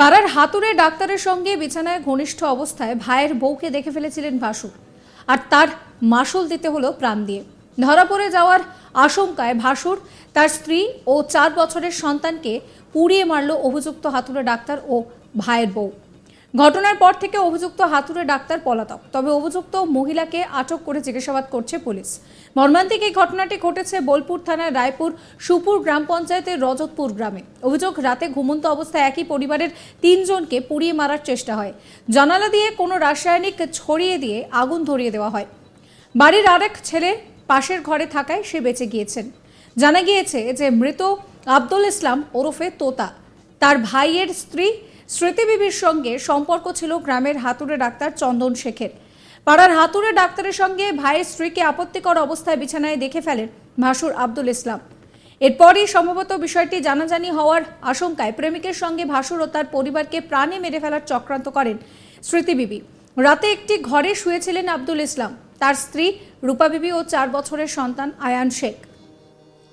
পাড়ার হাতুড়ে ডাক্তারের সঙ্গে বিছানায় ঘনিষ্ঠ অবস্থায় ভাইয়ের বউকে দেখে ফেলেছিলেন ভাসুর আর তার মাসুল দিতে হলো প্রাণ দিয়ে। ধরা পড়ে যাওয়ার আশঙ্কায় ভাসুর তার স্ত্রী ও চার বছরের সন্তানকে পুড়িয়ে মারল অভিযুক্ত হাতুড়ে ডাক্তার ও ভাইয়ের বউ। ঘটনার পর থেকে অভিযুক্ত হাতুড়ে ডাক্তার পলাতক। তবে অভিযুক্ত মহিলাকে আটক করে জিজ্ঞাসাবাদ করছে পুলিশ। মর্মান্তিক এই ঘটনাটি ঘটেছে বোলপুর থানার রায়পুর সুপুর গ্রাম পঞ্চায়েতের রজতপুর গ্রামে। অভিযোগ, রাতে ঘুমন্ত অবস্থায় একই পরিবারের তিনজনকে পুড়িয়ে মারার চেষ্টা হয়। জানালা দিয়ে কোনো রাসায়নিক ছড়িয়ে দিয়ে আগুন ধরিয়ে দেওয়া হয়। বাড়ির আরেক ছেলে পাশের ঘরে থাকায় সে বেঁচে গিয়েছেন। জানা গিয়েছে যে মৃত আব্দুল ইসলাম ওরফে তোতা। তার ভাইয়ের স্ত্রী স্মৃতি বিবির সঙ্গে সম্পর্ক ছিল গ্রামের হাতুড়ে ডাক্তার চন্দন শেখের। পাড়ার হাতুড়ে ডাক্তারের সঙ্গে ভাইয়ের স্ত্রীকে আপত্তিকর অবস্থায় বিছানায় দেখে ফেলেন ভাসুর আব্দুল ইসলাম। এরপরই সম্ভবত বিষয়টি জানাজানি হওয়ার আশঙ্কায় প্রেমিকের সঙ্গে ভাসুর ও তার পরিবারকে প্রাণে মেরে ফেলার চক্রান্ত করেন স্মৃতিবিবি রাতে একটি ঘরে শুয়েছিলেন আব্দুল ইসলাম। তার স্ত্রী রূপা বিবি ও চার বছরের সন্তান আয়ান শেখ।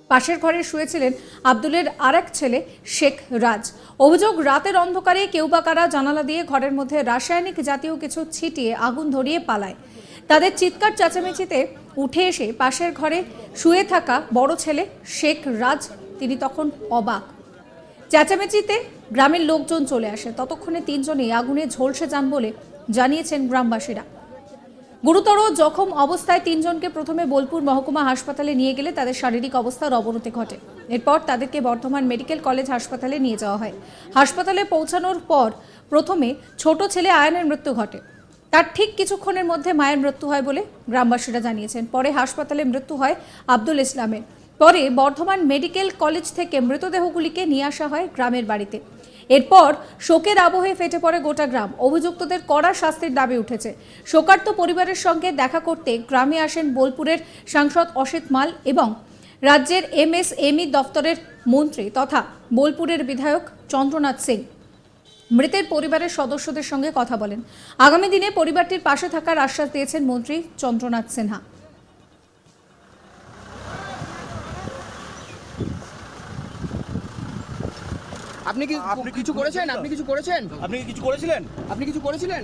পাশের ঘরে শুয়েছিলেন আব্দুলের আরেক ছেলে শেখ রাজ। অভিযোগ রাতের অন্ধকারে কেউ বা কারা জানালা দিয়ে ঘরের মধ্যে রাসায়নিক জাতীয় কিছু ছিটিয়ে আগুন ধরিয়ে পালায়। তাদের চিৎকার চেঁচামেচিতে উঠে এসে পাশের ঘরে শুয়ে থাকা বড় ছেলে শেখ রাজ, তিনি তখন অবাক। চেঁচামেচিতে গ্রামের লোকজন চলে আসে। ততক্ষণে তিনজনেই আগুনে ঝলসে যান বলে জানিয়েছেন গ্রামবাসীরা। গুরুতর জখম অবস্থায় তিনজনকে প্রথমে বোলপুর মহকুমা হাসপাতালে নিয়ে গেলে তাদের শারীরিক অবস্থার অবনতি ঘটে। এরপর তাদেরকে বর্ধমান মেডিকেল কলেজ হাসপাতালে নিয়ে যাওয়া হয়। হাসপাতালে পৌঁছানোর পর প্রথমে ছোট ছেলে আয়নের মৃত্যু ঘটে। তার ঠিক কিছুক্ষণের মধ্যে মায়ের মৃত্যু হয় বলে গ্রামবাসীরা জানিয়েছেন। পরে হাসপাতালে মৃত্যু হয় আব্দুল ইসলামের। পরে বর্ধমান মেডিকেল কলেজ থেকে মৃতদেহগুলিকে নিয়ে আসা হয় গ্রামের বাড়িতে। এরপর শোকের আবহে ফেটে পড়ে গোটা গ্রাম। অভিযুক্তদের কড়া শাস্তির দাবি উঠেছে। শোকার্ত পরিবারের সঙ্গে দেখা করতে গ্রামে আসেন বোলপুরের সাংসদ অসিত মাল এবং রাজ্যের এমএসএমই দপ্তরের মন্ত্রী তথা বোলপুরের বিধায়ক চন্দ্রনাথ সিং। মৃতের পরিবারের সদস্যদের সঙ্গে কথা বলেন। আগামী দিনে পরিবারটির পাশে থাকার আশ্বাস দিয়েছেন মন্ত্রী চন্দ্রনাথ সিনহা। আপনি কি আপনি কিছু করেছেন? আপনি কিছু করেছেন? আপনি কি কিছু করেছিলেন? আপনি কিছু করেছিলেন?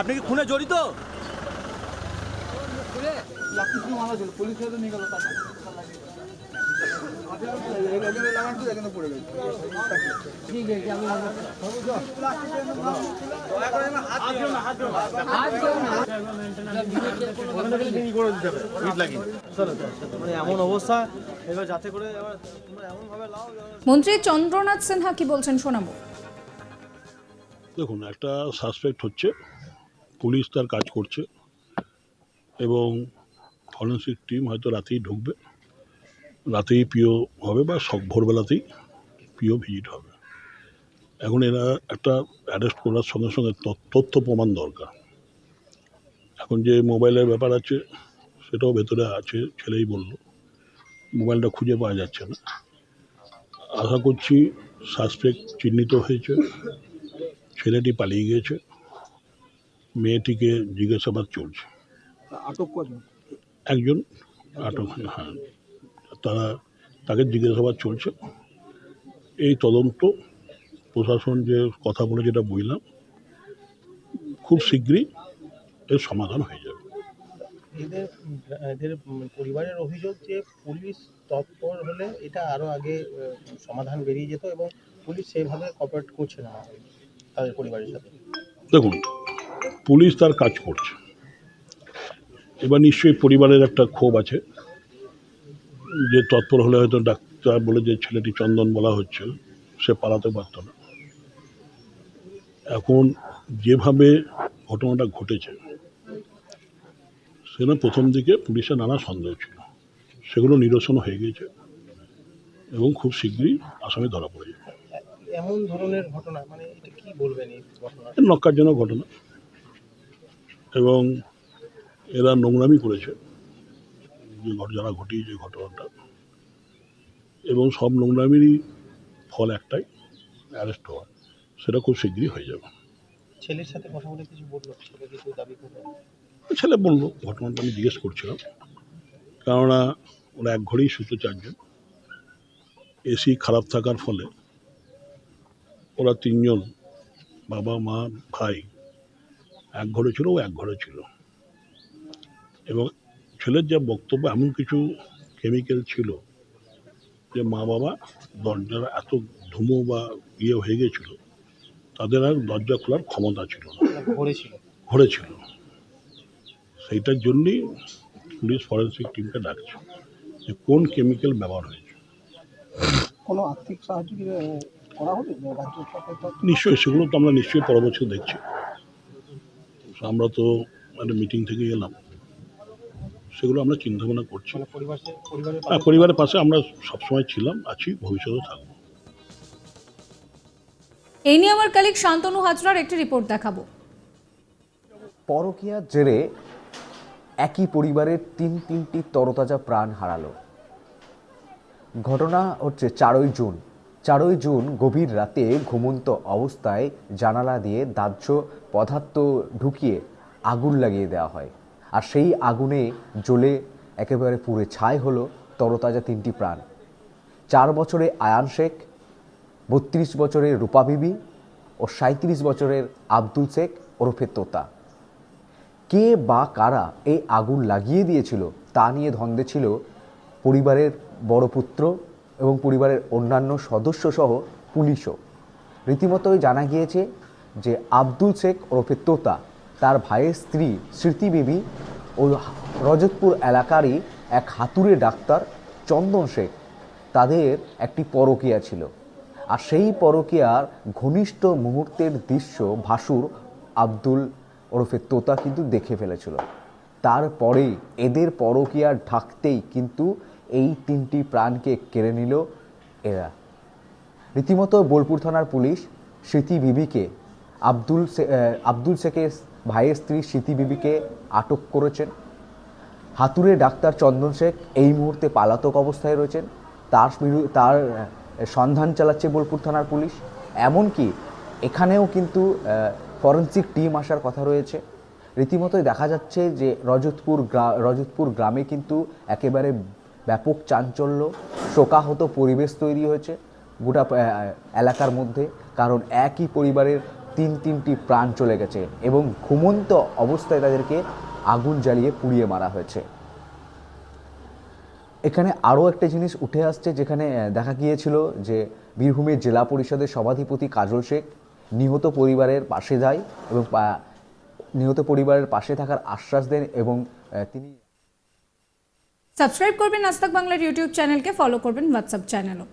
আপনি কি খুনে জড়িত? মানে এমন অবস্থা করে মন্ত্রী চন্দ্রনাথ সিনহা কি বলছেন শোনাবো। দেখুন, একটা সাসপেক্ট হচ্ছে, পুলিশ তার কাজ করছে, এবং ফরেন্সিক টিম হয়তো রাতেই ঢুকবে। রাতেই প্রিয় হবে বা সব ভোরবেলাতেই প্রিয় ভিজিট হবে। এখন এরা একটা অ্যারেস্ট করার সঙ্গে সঙ্গে তথ্য- তথ্য প্রমাণ দরকার। এখন যে মোবাইলের ব্যাপার আছে সেটাও ভেতরে আছে ছেলেই বলল। মোবাইলটা খুঁজে পাওয়া যাচ্ছে না। আশা করছি সাসপেক্ট চিহ্নিত হয়েছে ছেলেটি পালিয়ে গিয়েছে মেয়েটিকে জিজ্ঞাসাবাদ চলছে। আটক একজন আটক হ্যাঁ। তারা তাকে জিজ্ঞাসাবাদ চলছে। এই তদন্ত প্রশাসন যে কথা বলে যেটা বললাম খুব শীঘ্রই এর সমাধান হয়ে যাবে। এদের এদের পরিবারের অভিযোগ যে পুলিশ তৎপর হলে এটা আরও আগে সমাধান বেরিয়ে যেত এবং পুলিশ সেভাবে কপারেট করছে না তাদের পরিবারের সাথে। দেখুন পুলিশ তার কাজ করছে। এবার নিশ্চয়ই পরিবারের একটা ক্ষোভ আছে। যে তৎপর হলে হয়তো ডাক্তার বলে যে ছেলেটি চন্দন বলা হচ্ছে সে পালাতে পারত না। এখন যেভাবে ঘটনাটা ঘটেছে সেখানে প্রথম দিকে পুলিশের নানা সন্দেহ ছিল। সেগুলো নিরসন হয়ে গিয়েছে এবং খুব শীঘ্রই আসামি ধরা পড়ে যাবে এমন ধরনের ঘটনা মানে এটা কি বলবেন এই ঘটনা? নক্কারজনক ঘটনা। এবং এরা নোংরামি করেছে। যে ঘটনা ঘটিয়েছে ঘটনাটা। এবং সব নোংরামিরই ফল একটাই অ্যারেস্ট হওয়া। সেটা খুব শীঘ্রই হয়ে যাবে। ছেলের সাথে কথা বলে কিছু বলল? ছেলে কিছু দাবি করল? ছেলে বলল ঘটনাটা আমি জিজ্ঞেস করছিলাম। কেননা ওরা এক ঘরেই শুতে চারজন। এসি খারাপ থাকার ফলে ওরা তিনজন বাবা মা ভাই এক ঘরে ছিল ও এক ঘরে ছিল। এবং ছেলের যা বক্তব্য এমন কিছু কেমিক্যাল ছিল যে মা বাবা দরজার এত ধুমো বা ইয়ে হয়ে গেছিল তাদের আর দরজা খোলার ক্ষমতা ছিল না। ঘরেছিল ঘরে ছিল। সেইটার জন্যই পুলিশ ফরেন্সিক টিমকে ডাকছে যে কোন কেমিক্যাল ব্যবহার হয়েছে। কোনো আর্থিক সাহায্য করা হবে? নিশ্চয়ই সেগুলো তো আমরা নিশ্চয়ই পরবর্তী দেখছি। আমরা তো একটা মিটিং থেকে এলাম সেগুলো আমরা চিন্তা ভাবনা করছি। মানে পরিবারের হ্যাঁ পরিবারের পাশে আমরা সবসময় ছিলাম আছি ভবিষ্যতেও থাকব। এই নিয়ে আমার কালিক শান্তনু হাজরার একটি রিপোর্ট দেখাবো। পরকীয়ার জেরে একই পরিবারের তিন তিনটি তরতাজা প্রাণ হারালো। ঘটনা হচ্ছে চারই জুন। চারই জুন গভীর রাতে ঘুমন্ত অবস্থায় জানালা দিয়ে দাহ্য পদার্থ ঢুকিয়ে আগুন লাগিয়ে দেওয়া হয়। আর সেই আগুনে জ্বলে একেবারে পুড়ে ছাই হলো তরতাজা তিনটি প্রাণ। চার বছরে আয়ান শেখ, বত্রিশ বছরের রূপা বিবি ও সাঁত্রিশ বছরের আব্দুল শেখ ওরফে তোতা। কে বা কারা এই আগুন লাগিয়ে দিয়েছিল তা নিয়ে ধন্দে ছিল পরিবারের বড় পুত্র এবং পরিবারের অন্যান্য সদস্য সহ পুলিশও। রীতিমতোই জানা গিয়েছে যে আব্দুল শেখ ওরফে তোতা তার ভাইয়ের স্ত্রী স্মৃতি বিবি ও রজতপুর এলাকারই এক হাতুড়ে ডাক্তার চন্দন শেখ। তাদের একটি পরকীয়া ছিল। আর সেই পরকীয়ার ঘনিষ্ঠ মুহূর্তের দৃশ্য ভাসুর আব্দুল ওরফে তোতা কিন্তু দেখে ফেলেছিল। তারপরে এদের পরকীয়া ঢাকতেই কিন্তু এই তিনটি প্রাণকে কেড়ে নিল এরা। রীতিমতো বোলপুর থানার পুলিশ স্মৃতি বিবিকে আব্দুল আব্দুল শেখের ভাইয়ের স্ত্রী স্মৃতি বিবিকে আটক করেছেন। হাতুড়ে ডাক্তার চন্দন শেখ এই মুহূর্তে পালাতক অবস্থায় রয়েছেন। তার তার সন্ধান চালাচ্ছে বোলপুর থানার পুলিশ। এমনকি এখানেও কিন্তু ফরেন্সিক টিম আসার কথা রয়েছে। রীতিমতোই দেখা যাচ্ছে যে রজতপুর গ্রা- রজতপুর গ্রামে কিন্তু একেবারে ব্যাপক চাঞ্চল্য, শোকাহত পরিবেশ তৈরি হয়েছে গোটা এলাকার মধ্যে। কারণ একই পরিবারের তিন তিনটি প্রাণ চলে গেছে এবং ঘুমন্ত অবস্থায় তাদেরকে আগুন জ্বালিয়ে পুড়িয়ে মারা হয়েছে। এখানে আরও একটা জিনিস উঠে আসছে যেখানে দেখা গিয়েছিল যে বীরভূমের জেলা পরিষদের সভাধিপতি কাজল শেখ নিহত পরিবারের পাশে যায় এবং নিহত পরিবারের পাশে থাকার আশ্বাস দেন এবং তিনি সাবস্ক্রাইব করবেন আস্তাক বাংলার ইউটিউব চ্যানেলকে, ফলো করবেন হোয়াটসঅ্যাপ চ্যানেলও।